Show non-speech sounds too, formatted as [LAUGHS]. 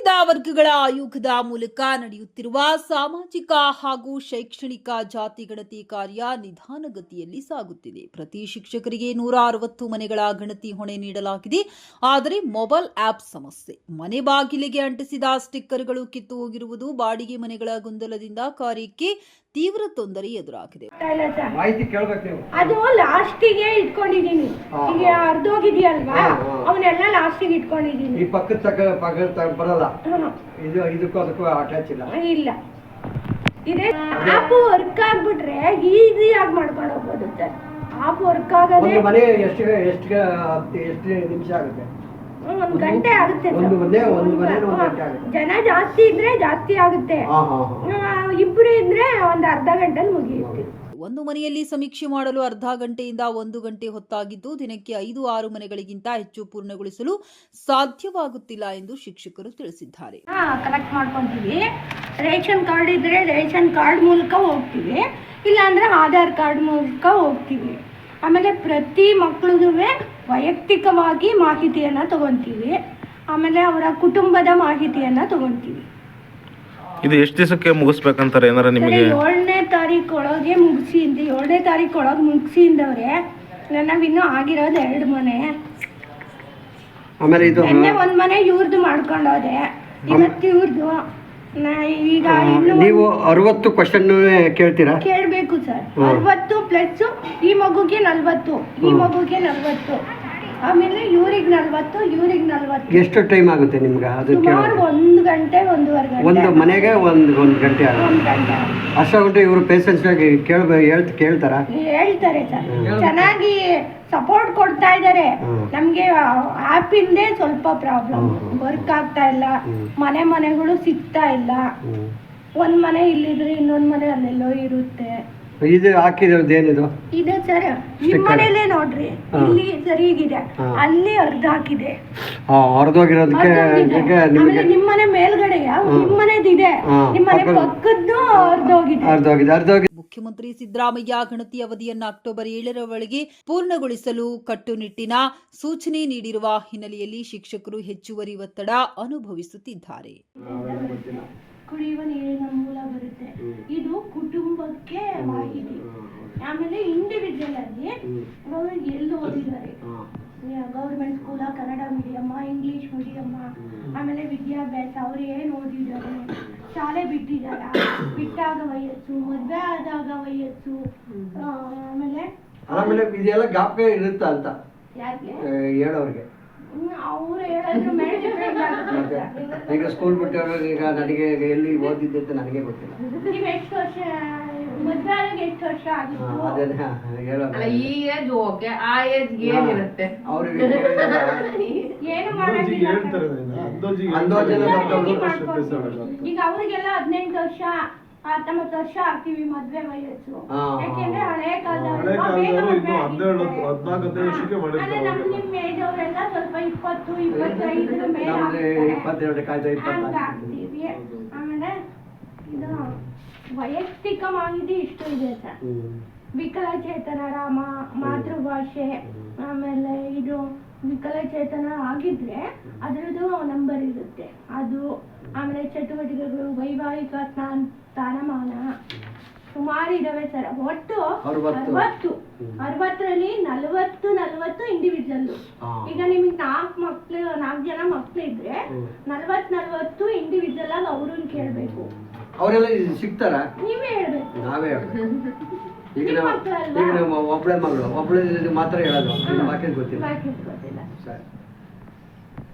ಹಿಂದುಳಿದ ವರ್ಗಗಳ ಆಯೋಗದ ಮೂಲಕ ನಡೆಯುತ್ತಿರುವ ಸಾಮಾಜಿಕ ಹಾಗೂ ಶೈಕ್ಷಣಿಕ ಜಾತಿ ಗಣತಿ ಕಾರ್ಯ ನಿಧಾನಗತಿಯಲ್ಲಿ ಸಾಗುತ್ತಿದೆ. ಪ್ರತಿ ಶಿಕ್ಷಕರಿಗೆ ನೂರ ಅರವತ್ತು ಮನೆಗಳ ಗಣತಿ ಹೊಣೆ ನೀಡಲಾಗಿದೆ. ಆದರೆ ಮೊಬೈಲ್ ಆಪ್ ಸಮಸ್ಯೆ. ಮನೆ ಬಾಗಿಲಿಗೆ ಅಂಟಿಸಿದ ಸ್ಟಿಕ್ಕರ್ಗಳು ಕಿತ್ತು ಹೋಗಿರುವುದು ಬಾಡಿಗೆ ಮನೆಗಳ ಗೊಂದಲದಿಂದ ಕಾರ್ಯಕ್ಕೆ ತೀವ್ರ ತೊಂದರೆ ಎದುರಾಗಿದೆ. ಇಲ್ಲ ಸರ್ ಮಾಹಿತಿ ಕೇಳ್ಬೇಕು ನೀವು. ಅದು ಲಾಸ್ಟಿಗೆ ಇಟ್ಕೊಂಡಿದೀನಿ ಈಗ. ಅರ್ಧೋಗಿದೆಯಲ್ವಾ. ಅವನ್ನೆಲ್ಲ ಲಾಸ್ಟಿಗೆ ಇಟ್ಕೊಂಡಿದೀನಿ ಈ ಪಕ್ಕದ ತಕ ಪಕ್ಕದ ತಕ್ಕ ಬರಲ್ಲ. ಇದು ಇದಕ್ಕೂ ಅದಕ್ಕೂ ಅಟ್ಯಾಚ್ ಇಲ್ಲ. ಇಲ್ಲ. ಇದೆ. ಆಪ್ ವರ್ಕ್ ಆಗ್ಬಿಟ್ರೆ ಈಸಿಯಾಗಿ ಮಾಡ್ಕೊಂಡು ಹೋಗ್ಬೋದು ಸರ್ ಆಪ್ ವರ್ಕ್ ಆಗದೆ ಒಂದು ಮನೆ ಎಷ್ಟು ಎಷ್ಟು ಎಷ್ಟು ನಿಮಿಷ ಆಗುತ್ತೆ? ಒಂದ್ ಗಂಟೆ ಆಗುತ್ತೆ ಒಂದು ಮನೆ ಒಂದು ಮನೆ ಒಂದು ಗಂಟೆ ಆಗುತ್ತೆ. ಜನ ಜಾಸ್ತಿ ಇದ್ರೆ ಜಾಸ್ತಿ ಆಗುತ್ತೆ. ಹಾ ಹಾ ಹಾ. ಆ, ಇಬ್ರು ಇದ್ರೆ ಒಂದ್ ಅರ್ಧ ಗಂಟೆಲಿ ಮುಗಿಯುತ್ತೆ. ಒಂದು ಮನೆಯಲ್ಲಿ ಸಮೀಕ್ಷೆ ಮಾಡಲು ಅರ್ಧ ಗಂಟೆಯಿಂದ ಒಂದು ಗಂಟೆ ಹೊತ್ತಾಗಿದ್ದು ದಿನಕ್ಕೆ ಐದು ಆರು ಮನೆಗಳಿಗಿಂತ ಹೆಚ್ಚು ಪೂರ್ಣಗೊಳಿಸಲು ಸಾಧ್ಯವಾಗುತ್ತಿಲ್ಲ ಎಂದು ಶಿಕ್ಷಕರು ತಿಳಿಸಿದ್ದಾರೆ. ಹಾ ಕಲೆಕ್ಟ್ ಮಾಡ್ಕೊಂತೀವಿ. ರೇಷನ್ ಕಾರ್ಡ್ ಇದ್ರೆ ರೇಷನ್ ಕಾರ್ಡ್ ಮೂಲಕ ಹೋಗ್ತೀವಿ. ಇಲ್ಲಾಂದ್ರೆ ಆಧಾರ್ ಕಾರ್ಡ್ ಮೂಲಕ ಹೋಗ್ತೀವಿ. ಆಮೇಲೆ ಪ್ರತಿ ಮಕ್ಳದ್ದು ವೈಯಕ್ತಿಕವಾಗಿ ಮಾಹಿತಿಯನ್ನು ತಗೊಂತೀವಿ. ಆಮೇಲೆ ಅವರ ಕುಟುಂಬದ ಮಾಹಿತಿಯನ್ನು ತಗೊಂತೀವಿ. ಇದು ಎಷ್ಟು ದಿವಸಕ್ಕೆ ಮುಗಿಸ್ಬೇಕಂತಾರೆ? ಏನಾರ ನಿಮಗೆ ಏಳನೇ ತಾರೀಕು ಒಳಗೆ ಮುಗಿಸಿ ಇಂದ ಏಳನೇ ತಾರೀಕು ಒಳಗೆ ಮುಗಿಸಿ ಅಂದವ್ರೆ ನಾವಿನ್ನೂ ಆಗಿರೋದು ಎರಡು ಮನೆ. ಆಮೇಲೆ ಇದು ನಿನ್ನೆ ಒಂದ್ ಮನೆ ಇವ್ರದ್ದು ಮಾಡ್ಕೊಂಡೋದೆ ಇವತ್ತು ಇವ್ರದ್ದು ನಾ ಈಗ ಇನ್ನು ನೀವು ಅರವತ್ತು ಕ್ವಶನ್ ಕೇಳ್ತೀರಾ? ಕೇಳ್ಬೇಕು. ಸರ್. ಅರವತ್ತು ಪ್ಲಸ್ ಈ ಮಗುಗೆ ನಲ್ವತ್ತು ಈ ಮಗುಗೆ ನಲ್ವತ್ತು. ಆಮೇಲೆ ಇವ್ರಿಗೆ ನಲ್ವತ್ತು ಇವ್ರಿಗೆ ನಲ್ವತ್ತು. ಎಷ್ಟು ಟೈಮ್ ಆಗುತ್ತೆ ನಿಮ್ಗೆ ಅದು ಸುಮಾರು ಕೇಳೋದು? ಒಂದು ಗಂಟೆ ಒಂದೂವರೆ ಒಂದು ಮನೆಗೆ ಒಂದು ಒಂದು ಗಂಟೆ ಆಗುತ್ತೆ. ಒಂದ್ ಗಂಟೆ. ಅಷ್ಟ ಗಂಟೆ ಇವರು ಕೇಳ್ಬೇಕು ಕೇಳ್ಬ ಹೇಳ್ತ ಕೇಳ್ತಾರಾ? ಹೇಳ್ತಾರೆ ಸರ್. ಚೆನ್ನಾಗಿ ಸಪೋರ್ಟ್ ಕೊಡ್ತಾ ಇದ್ದಾರೆ. ನಮ್ಗೆ ಆಪ್ ಇಂದೇ ಸ್ವಲ್ಪ ಪ್ರಾಬ್ಲಮ್. ವರ್ಕ್ ಆಗ್ತಾ ಇಲ್ಲ. ಮನೆ ಮನೆಗಳು ಸಿಗ್ತಾ ಇಲ್ಲ. ಒಂದ್ ಮನೆ ಇಲ್ಲಿದ್ರೆ ಇನ್ನೊಂದ್ ಮನೆ ಅಲ್ಲೆಲ್ಲೋ ಇರುತ್ತೆ. ಇದು ಹಾಕಿರೋದು ಏನಿದು? ಇದೆ ಸರ್. ನಿಮ್ಮ. ಮನೇಲೆ ನೋಡ್ರಿ. ಇಲ್ಲಿ ಸರಿಗಿದೆ ಅಲ್ಲಿ ಅರ್ಧ ಹಾಕಿದೆ. ಹೊರದೋಗಿರೋದಕ್ಕೆ. ಆಮೇಲೆ ನಿಮಗೆ ನಿಮ್ ಮನೆ ಮೇಲ್ಗಡೆಯ ನಿಮ್ಮನೆದಿದೆ. ನಿಮ್ ಪಕ್ಕದ್ದು ಅರ್ಧ ಹೋಗಿದೆ. ಅರ್ಧ ಹೋಗಿದೆ ಅರ್ಧ ಮುಖ್ಯಮಂತ್ರಿ ಸಿದ್ದರಾಮಯ್ಯ ಗಣತಿ ಅವಧಿಯನ್ನು ಅಕ್ಟೋಬರ್ ಏಳರ ಒಳಗೆ ಪೂರ್ಣಗೊಳಿಸಲು ಕಟ್ಟುನಿಟ್ಟಿನ ಸೂಚನೆ ನೀಡಿರುವ ಹಿನ್ನೆಲೆಯಲ್ಲಿ ಶಿಕ್ಷಕರು ಹೆಚ್ಚುವರಿ ಒತ್ತಡ ಅನುಭವಿಸುತ್ತಿದ್ದಾರೆ. ಕುಡಿಯುವ ನೀರಿನ ಮೂಲ ಬರುತ್ತೆ. ಇದು ಕುಟುಂಬಕ್ಕೆ ಮಾಹಿತಿ. ಆಮೇಲೆ ಇಂಡಿವಿಜುವಲ್ ಆಗಿ ಅವರು ಎಲ್ಲಿ ಓದಿದ್ದಾರೆ? Government school Kannada medium English medium ಆಮೇಲೆ ವಿದ್ಯಾಭ್ಯಾಸ, ಅವ್ರು ಏನು ಓದಿದ್ದಾರೆ? ಶಾಲೆ ಬಿಟ್ಟಿದ್ದಾರ? ಬಿಟ್ಟಾಗ ವಯಸ್ಸು ಮದ್ವೆ ಆದಾಗ ವಯಸ್ಸು ಆ, ಆಮೇಲೆ? ಆಮೇಲೆ ಇದೆಲ್ಲ ಗಾಪೆ ಇರುತ್ತ ಅಂತ? ಯಾಕೆ? ಹೇಳೋರಿಗೆ. ಅವ್ರು ಮತ್ತೆ ಈಗ ಸ್ಕೂಲ್ ಬಿಟ್ಟವರು ಈಗ ನನಗೆ ಎಲ್ಲಿ ಓದಿದ್ದೆ ಅಂತ ನನಗೆ ಗೊತ್ತಿಲ್ಲ. ನೀವು ಎಷ್ಟು ವರ್ಷ ಮದ್ವೆ ಆದಾಗ ಎಷ್ಟು ವರ್ಷ ಆಗಿತ್ತು? ಅದನ್ನ ಹೇಳೋದು. ಅಲ್ಲ ಈ ಏಜ್ ಓಕೆ ಆ ಏಜ್ ಏನಿರುತ್ತೆ ಅವ್ರಿಗೆ [LAUGHS] ಏನು ಮಾಡಂಗಿಲ್ಲ ಈಗ ಅವರಿಗೆಲ್ಲ ಹದಿನೆಂಟು ವರ್ಷ ಹತ್ತೊಂಬತ್ತು ವರ್ಷ ಆಗ್ತೀವಿ ಮದ್ವೆ ವಯಸ್ಸು. ಯಾಕೆಂದ್ರೆ ಹಳೆ ಕಾಲದವರೆಲ್ಲ ಸ್ವಲ್ಪ ಇಪ್ಪತ್ತು ಇಪ್ಪತ್ತೈದರ ಮೇಲೆ ಆಗ್ತೀವಿ. ಆಮೇಲೆ ಇದು ವೈಯಕ್ತಿಕ ಮಾಹಿತಿ ಇಷ್ಟು ಇದೆ ಸರ್ ಹ್ಮ್. ವಿಕಲಚೇತನರ ಮಾ- ಮಾತೃಭಾಷೆ ಆಮೇಲೆ ಇದು ವಿಕಲಚೇತನ ಆಗಿದ್ರೆ ಅದರದ್ದು ನಂಬರ್ ಇರುತ್ತೆ. ಅದು ಆಮೇಲೆ ಚಟುವಟಿಕೆಗಳು ವೈವಾಹಿಕ ಸ್ನಾನ ಸ್ಥಾನಮಾನ ಸುಮಾರು ಇದಾವೆ ಸರ್. ಒಟ್ಟು ಅರವತ್ತು. ಅರವತ್ತರಲ್ಲಿ ನಲವತ್ತು ನಲವತ್ತು ಇಂಡಿವಿಜುವಲ್ ಈಗ ನಿಮಗೆ ನಾಲ್ಕು ಮಕ್ಳು ನಾಲ್ಕು ಜನ ಮಕ್ಳು ಇದ್ರೆ ನಲ್ವತ್ ನಲವತ್ ನಲವತ್ತು ಇಂಡಿವಿಜುವಲ್ ಆಗಿ ಅವ್ರನ್ನ ಕೇಳಬೇಕು. ಅವರೆಲ್ಲ ಸಿಗ್ತಾರ? ನೀವೇ ಹೇಳ್ಬೇಕು ನಾವೇ [LAUGHS] ಈಗ ನಾವು? ಈಗ ನಮ್ಮ ಒಬ್ಬಳೆ ಮಗಳು. ಒಬ್ಬಳೆ ಮಾತ್ರ ಹೇಳೋದು. ಬಾಕಿ ಗೊತ್ತಿಲ್ಲ. ಸರಿ.